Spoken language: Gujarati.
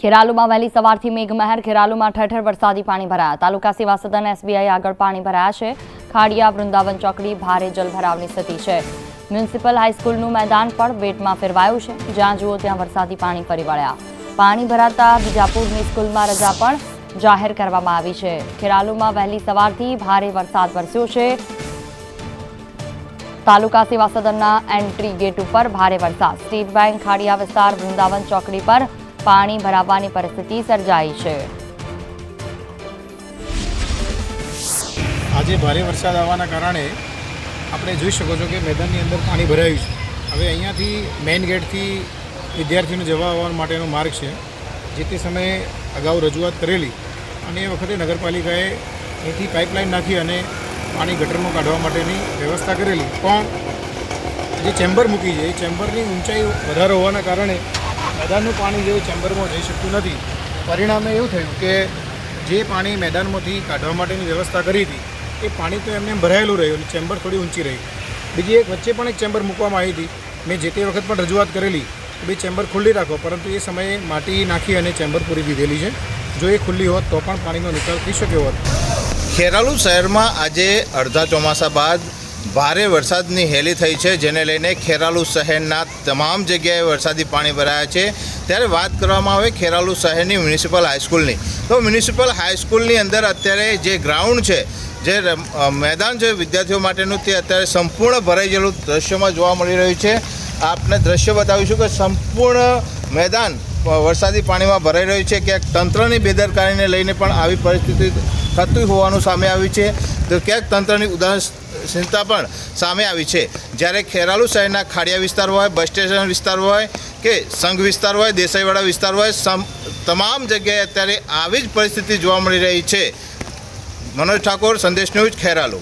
ખેરાલુમાં વહેલી સવારથી મેઘમહેર, ખેરાલુમાં ઠેર ઠેર વરસાદી પાણી ભરાયા. તાલુકા સેવા એસબીઆઈ આગળ પાણી ભરાયા છે. ખાડિયા, વૃંદાવન ચોકડી, ભારે જલભરાવની સ્થિતિ છે. મ્યુનિસિપલ હાઈસ્કૂલનું મેદાન પણ બેટમાં ફેરવાયું છે. જ્યાં જુઓ ત્યાં વરસાદી પાણી ફરી વળ્યા. પાણી ભરાતા બીજાપુરની સ્કૂલમાં રજા પણ જાહેર કરવામાં આવી છે. ખેરાલુમાં વહેલી સવારથી ભારે વરસાદ વરસ્યો છે. તાલુકા સેવા એન્ટ્રી ગેટ ઉપર ભારે વરસાદ. સ્ટેટ બેંક, ખાડિયા વિસ્તાર, વૃંદાવન ચોકડી પર પાણી ભરાવાની પરિસ્થિતિ સર્જાઈ છે. આજે ભારે વરસાદ આવવાના કારણે આપણે જોઈ શકો છો કે મેદાનની અંદર પાણી ભરાયું છે. હવે અહીંયાથી મેઇન ગેટથી વિદ્યાર્થીઓને જવા આવવા માટેનો માર્ગ છે, જે તે સમયે અગાઉ રજૂઆત કરેલી. અને એ વખતે નગરપાલિકાએ અહીંથી પાઇપલાઇન નાખી અને પાણી ગટરમાં કાઢવા માટેની વ્યવસ્થા કરેલી. પણ જે ચેમ્બર મૂકી છે, એ ચેમ્બરની ઊંચાઈ વધારે હોવાના કારણે મેદાનનું પાણી જે ચેમ્બરમાં જઈ શકતું નથી. પરિણામે એવું થયું કે જે પાણી મેદાનમાંથી કાઢવા માટેની વ્યવસ્થા કરી હતી, એ પાણી તો એમને ભરાયેલું રહ્યું અને ચેમ્બર થોડી ઊંચી રહી. બીજી એક વચ્ચે પણ એક ચેમ્બર મૂકવામાં આવી હતી. મેં જે તે વખત પણ રજૂઆત કરેલી કે ભાઈ ચેમ્બર ખુલ્લી રાખો, પરંતુ એ સમયે માટી નાખી અને ચેમ્બર પૂરી દીધેલી છે. જો એ ખુલ્લી હોત તો પણ પાણીનો નિકાલ થઈ શક્યો હોત. ખેરાલુ શહેરમાં આજે અડધા ચોમાસા બાદ ભારે વરસાદની હેલી થઈ છે, જેને લઈને ખેરાલુ શહેરના તમામ જગ્યાએ વરસાદી પાણી ભરાયા છે. ત્યારે વાત કરવામાં આવે ખેરાલુ શહેરની મ્યુનિસિપલ હાઈસ્કૂલની. તો મ્યુનિસિપલ હાઈસ્કૂલની અંદર અત્યારે જે ગ્રાઉન્ડ છે, જે મેદાન છે વિદ્યાર્થીઓ માટેનું, તે અત્યારે સંપૂર્ણ ભરાઈ ગયેલું દ્રશ્યમાં જોવા મળી રહ્યું છે. આપને દ્રશ્ય બતાવીશું કે સંપૂર્ણ મેદાન વરસાદી પાણીમાં ભરાઈ રહ્યું છે. ક્યાંક તંત્રની બેદરકારીને લઈને પણ આવી પરિસ્થિતિ થતી હોવાનું સામે આવ્યું છે. તો ક્યાંક તંત્રની ઉદાસીનતા પણ સામે આવી છે. જ્યારે ખેરાલુ શહેરના ખાડિયા વિસ્તાર હોય, બસ સ્ટેશન વિસ્તાર હોય કે સંઘ વિસ્તાર હોય, દેસાઈવાડા વિસ્તાર હોય તમામ જગ્યાએ અત્યારે આવી જ પરિસ્થિતિ જોવા મળી રહી છે. મનોજ ઠાકોર, સંદેશ ન્યૂઝ ખેરાલુ.